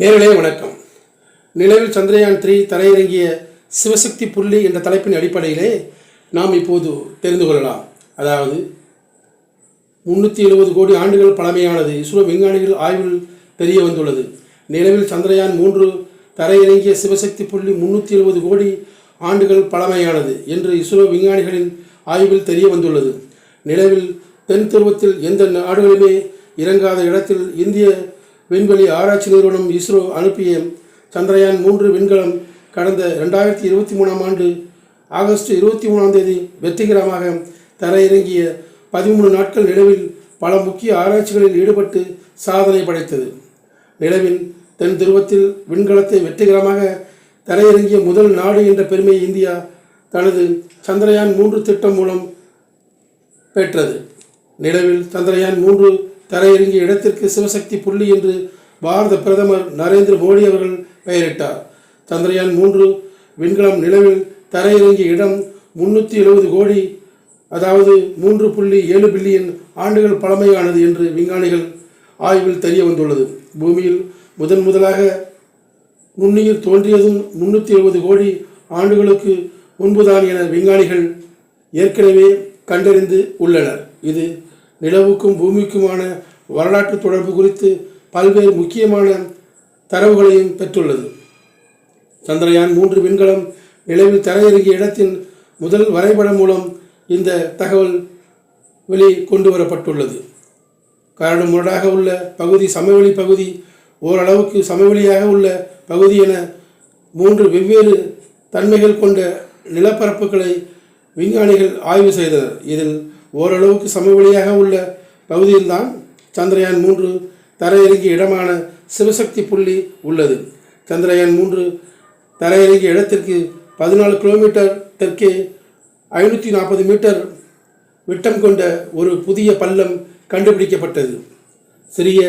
நேரலே வணக்கம். நிலவில் சந்திரயான் த்ரீ தரையிறங்கிய சிவசக்தி புள்ளி என்ற தலைப்பின் அடிப்படையிலே நாம் இப்போது தெரிந்து கொள்ளலாம். அதாவது முன்னூற்றி எழுபது கோடி ஆண்டுகள் பழமையானது இஸ்ரோ விஞ்ஞானிகள் ஆய்வில் தெரிய வந்துள்ளது. நிலவில் சந்திரயான் மூன்று தரையிறங்கிய சிவசக்தி புள்ளி முன்னூற்றி எழுபது கோடி ஆண்டுகள் பழமையானது என்று இஸ்ரோ விஞ்ஞானிகளின் ஆய்வில் தெரிய வந்துள்ளது. நிலவில் தென் துருவத்தில் எந்த நாடுகளுமே இறங்காத இடத்தில் இந்திய விண்வெளி ஆராய்ச்சி நிறுவனம் இஸ்ரோ அனுப்பிய சந்திரயான் மூன்று விண்கலம் கடந்த ரெண்டாயிரத்தி இருபத்தி மூணாம் ஆண்டு ஆகஸ்ட் இருபத்தி மூணாம் தேதி வெற்றிகரமாக தரையிறங்கிய பதிமூணு நாட்கள் நிலவில் பல முக்கிய ஆராய்ச்சிகளில் ஈடுபட்டு சாதனை படைத்தது. நிலவின் தென் துருவத்தில் விண்கலத்தை வெற்றிகரமாக தரையிறங்கிய முதல் நாடு என்ற பெருமையை இந்தியா தனது சந்திரயான் மூன்று திட்டம் மூலம் பெற்றது. நிலவில் சந்திரயான் மூன்று தரையிறங்கிய இடத்திற்கு சிவசக்தி புள்ளி என்று பாரத பிரதமர் நரேந்திர மோடி அவர்கள் பெயரிட்டார். சந்திரயான் மூன்று விண்கலம் நிலவில் தரையிறங்கிய இடம் முன்னூற்றி எழுபது கோடி அதாவது மூன்று புள்ளி ஏழு பில்லியன் ஆண்டுகள் பழமையானது என்று விஞ்ஞானிகள் ஆய்வில் தெரிய வந்துள்ளது. பூமியில் முதன் முதலாக நுண்ணுயிர் தோன்றியதும் முன்னூற்றி எழுபது கோடி ஆண்டுகளுக்கு முன்புதான் என விஞ்ஞானிகள் ஏற்கனவே கண்டறிந்து உள்ளனர். இது நிலவுக்கும் பூமிக்குமான வரலாற்று தொடர்பு குறித்து பல்வேறு முக்கியமான தரவுகளையும் பெற்றுள்ளது. சந்திரயான் மூன்று விண்கலம் நிலவில் தரையிறங்கிய இடத்தின் முதல் வரைபடம் மூலம் இந்த தகவல் வெளி கொண்டு வரப்பட்டுள்ளது காரணம் முரடாக உள்ள பகுதி சமவெளி பகுதி ஓரளவுக்கு சமவெளியாக உள்ள பகுதி என மூன்று வெவ்வேறு தன்மைகள் கொண்ட நிலப்பரப்புகளை விஞ்ஞானிகள் ஆய்வு செய்தனர். இதில் ஓரளவுக்கு சமவெளியாக உள்ள பகுதியில்தான் சந்திரயான் மூன்று தரையிறங்கிய இடமான சிவசக்தி புள்ளி உள்ளது. சந்திரயான் மூன்று தரையிறங்கிய இடத்திற்கு பதினாலு கிலோமீட்டர் தெற்கே ஐநூற்றி நாற்பது மீட்டர் விட்டம் கொண்ட ஒரு புதிய பள்ளம் கண்டுபிடிக்கப்பட்டது. சிறிய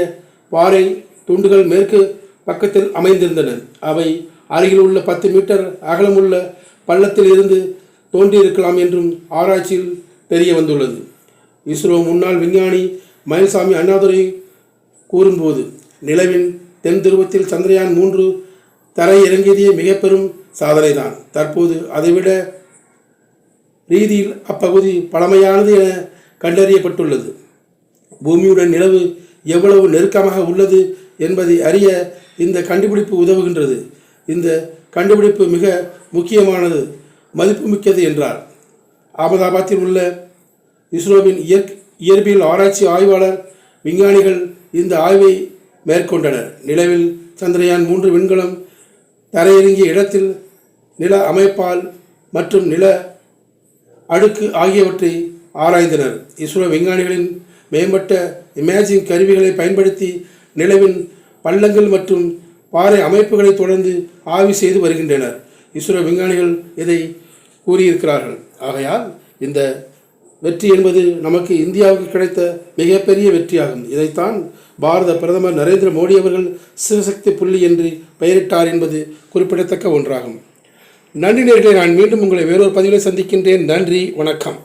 பாறை துண்டுகள் மேற்கு பக்கத்தில் அமைந்திருந்தன. அவை அருகில் உள்ள பத்து மீட்டர் அகலமுள்ள பள்ளத்தில் இருந்து தோன்றியிருக்கலாம் என்றும் ஆராய்ச்சியில் தெரிய வந்துள்ளது. இஸ்ரோ முன்னாள் விஞ்ஞானி மயில்சாமி அண்ணாதுரை கூறும்போது நிலவின் தென் துருவத்தில் சந்திரயான் மூன்று தரை இறங்கியதே மிக பெரும் சாதனைதான். தற்போது அதைவிட ரீதியில் அப்பகுதி பழமையானது என கண்டறியப்பட்டுள்ளது. பூமியுடன் நிலவு எவ்வளவு நெருக்கமாக உள்ளது என்பதை அறிய இந்த கண்டுபிடிப்பு உதவுகின்றது. இந்த கண்டுபிடிப்பு மிக முக்கியமானது மதிப்புமிக்கது என்றார். அகமதாபாத்தில் உள்ள இஸ்ரோவின் இயற் இயற்பியல் ஆராய்ச்சி ஆய்வாளர் விஞ்ஞானிகள் இந்த ஆய்வை மேற்கொண்டனர். நிலவில் சந்திரயான் மூன்று விண்கலம் தரையிறங்கிய இடத்தில் நில அமைப்பால் மற்றும் நில அடுக்கு ஆகியவற்றை ஆராய்ந்தனர். இஸ்ரோ விஞ்ஞானிகளின் மேம்பட்ட இமேஜிங் கருவிகளை பயன்படுத்தி நிலவின் பள்ளங்கள் மற்றும் பாறை அமைப்புகளை தொடர்ந்து ஆய்வு செய்து வருகின்றனர். இஸ்ரோ விஞ்ஞானிகள் இதை கூறியிருக்கிறார்கள். ஆகையால் இந்த வெற்றி என்பது நமக்கு இந்தியாவுக்கு கிடைத்த மிகப்பெரிய வெற்றியாகும். இதைத்தான் பாரத பிரதமர் நரேந்திர மோடி அவர்கள் சிவசக்தி புள்ளி என்று பெயரிட்டார் என்பது குறிப்பிடத்தக்க ஒன்றாகும். நன்றி நேர்களை நான் மீண்டும் உங்களை வேறொரு பதிவில் சந்திக்கின்றேன். நன்றி வணக்கம்.